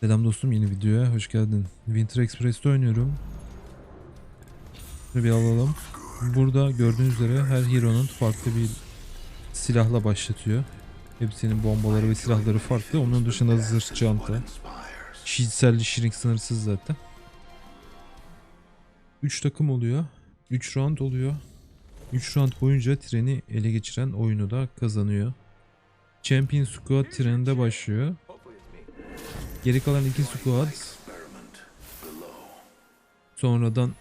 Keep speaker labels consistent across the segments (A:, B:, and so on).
A: Selam dostum yeni videoya hoş geldin. Winter Express'te oynuyorum. Şöyle bir alalım. Burada gördüğünüz üzere her hero'nun farklı bir silahla başlatıyor. Hepsinin bombaları ve silahları farklı. Onun dışında zırh, çanta. Şiitselli şirin sınırsız zaten. 3 takım oluyor. 3 round oluyor. 3 round boyunca treni ele geçiren oyunu da kazanıyor. Champion Squad treninde başlıyor. Geri kalan iki squad sonradan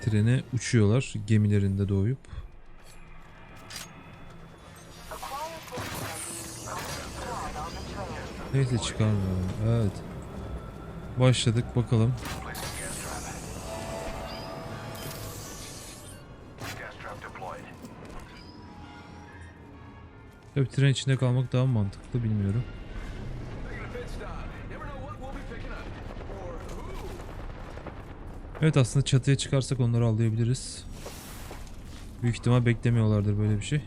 A: trene uçuyorlar gemilerinde doğup. Neyse çıkarmıyorum. Evet. Başladık bakalım. Tabii tren içinde kalmak daha mantıklı bilmiyorum. Evet aslında çatıya çıkarsak onları avlayabiliriz. Büyük ihtimal beklemiyorlardır böyle bir şey.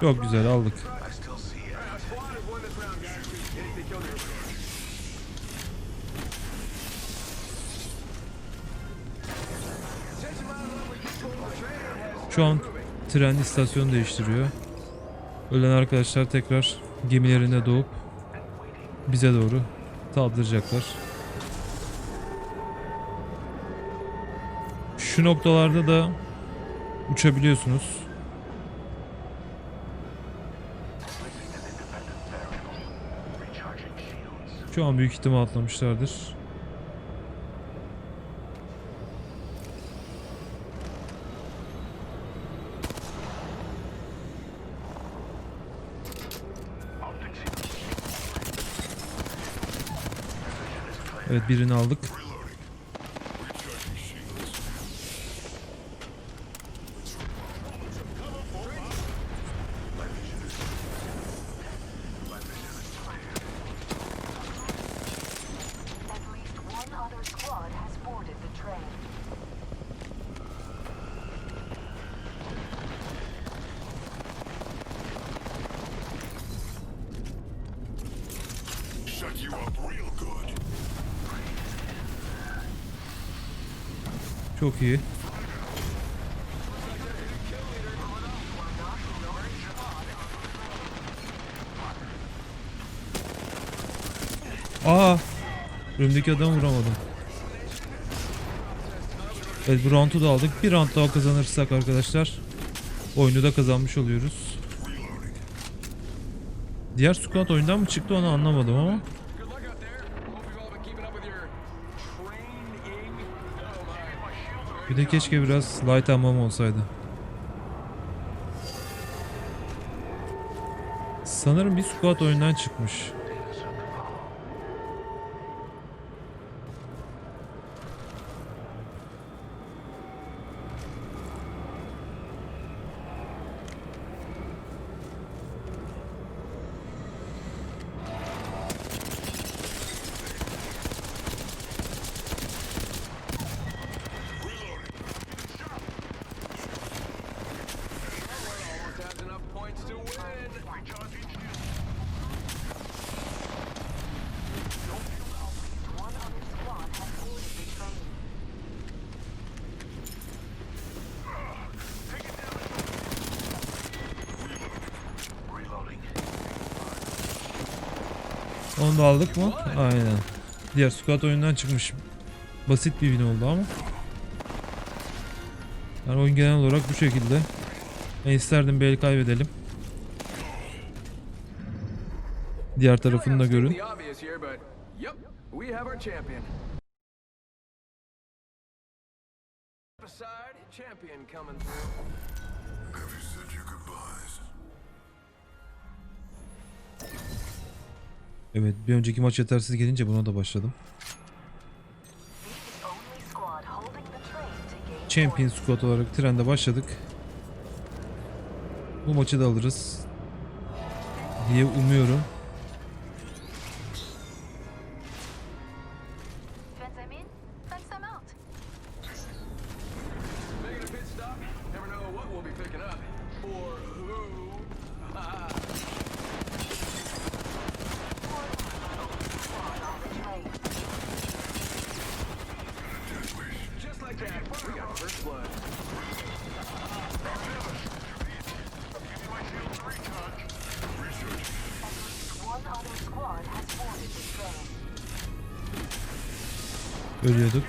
A: Çok güzel aldık. Şu an tren istasyon değiştiriyor. Ölen arkadaşlar tekrar gemilerine doğup bize doğru saldıracaklar. Şu noktalarda da uçabiliyorsunuz. Şu an büyük ihtimal atlamışlardır. Evet birini aldık. Çok iyi. Aa! Önümdeki adamı vuramadım. Evet bu round'u da aldık. Bir round daha kazanırsak arkadaşlar oyunu da kazanmış oluyoruz. Diğer squad oyundan mı çıktı onu anlamadım ama. Bir de keşke biraz light ammo olsaydı. Sanırım bir squad oyundan çıkmış. Onu da aldık mı? Aynen. Diğer squad oyundan çıkmış. Basit bir win oldu ama. Yani oyun genel olarak bu şekilde. Ben isterdim bir el kaybedelim. Diğer tarafını da görün.
B: Have.
C: Never said your goodbyes.
A: Evet bir önceki maç yetersiz gelince buna da başladım. Champion Squad olarak trende başladık. Bu maçı da alırız diye umuyorum.
D: One
B: way to do it.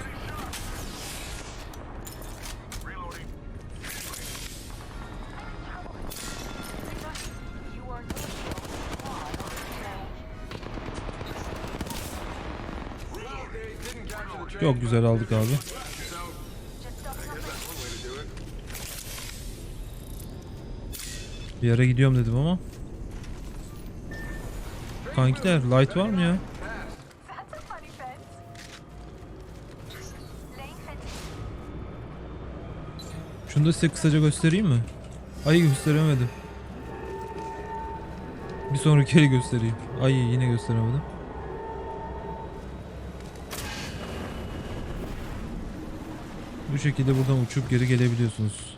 A: Bir yere gidiyorum dedim ama. Kankiler light var mı ya? Şunu da size kısaca göstereyim mi? Ay gösteremedim. Bir sonraki eli göstereyim. Ay yine gösteremedim. Bu şekilde buradan uçup geri gelebiliyorsunuz.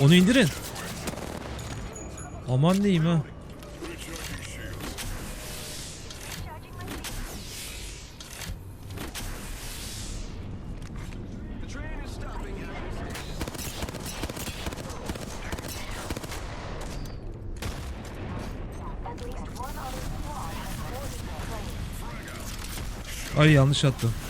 A: Onu indirin. Aman diyeyim ha.
D: Charging my shield.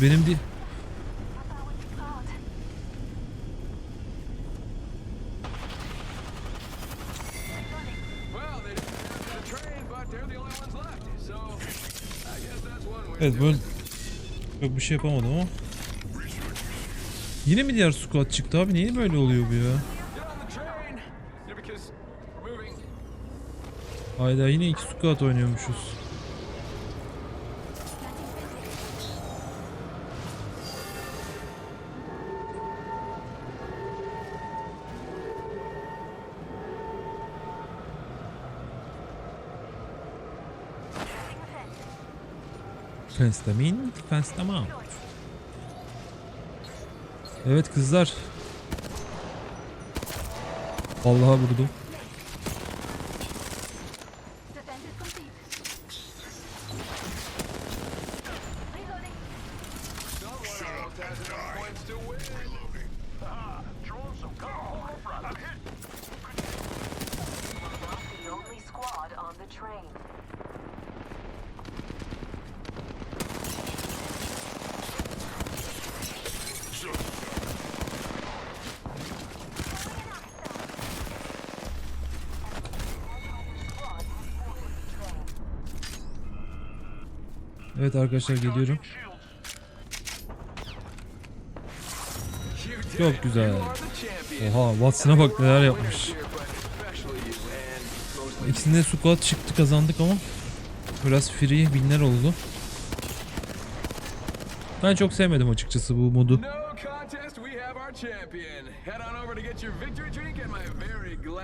D: One
B: way
A: Evet böyle çok bir şey yapamadım ama. Yine mi diğer squad çıktı abi? Niye böyle oluyor bu ya? Hayda yine iki squad oynuyormuşuz.
D: Fence
A: them in, fence them out. Evet kızlar. Vallahi vurdum. Evet arkadaşlar geliyorum. Çok güzel. Oha Watson'a bak neler yapmış. İkisinde squad çıktı kazandık ama biraz free winler oldu. Ben çok sevmedim açıkçası bu modu.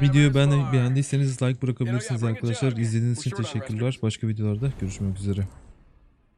A: Videoyu beğendiyseniz like bırakabilirsiniz arkadaşlar. İzlediğiniz için teşekkürler. Başka videolarda görüşmek üzere.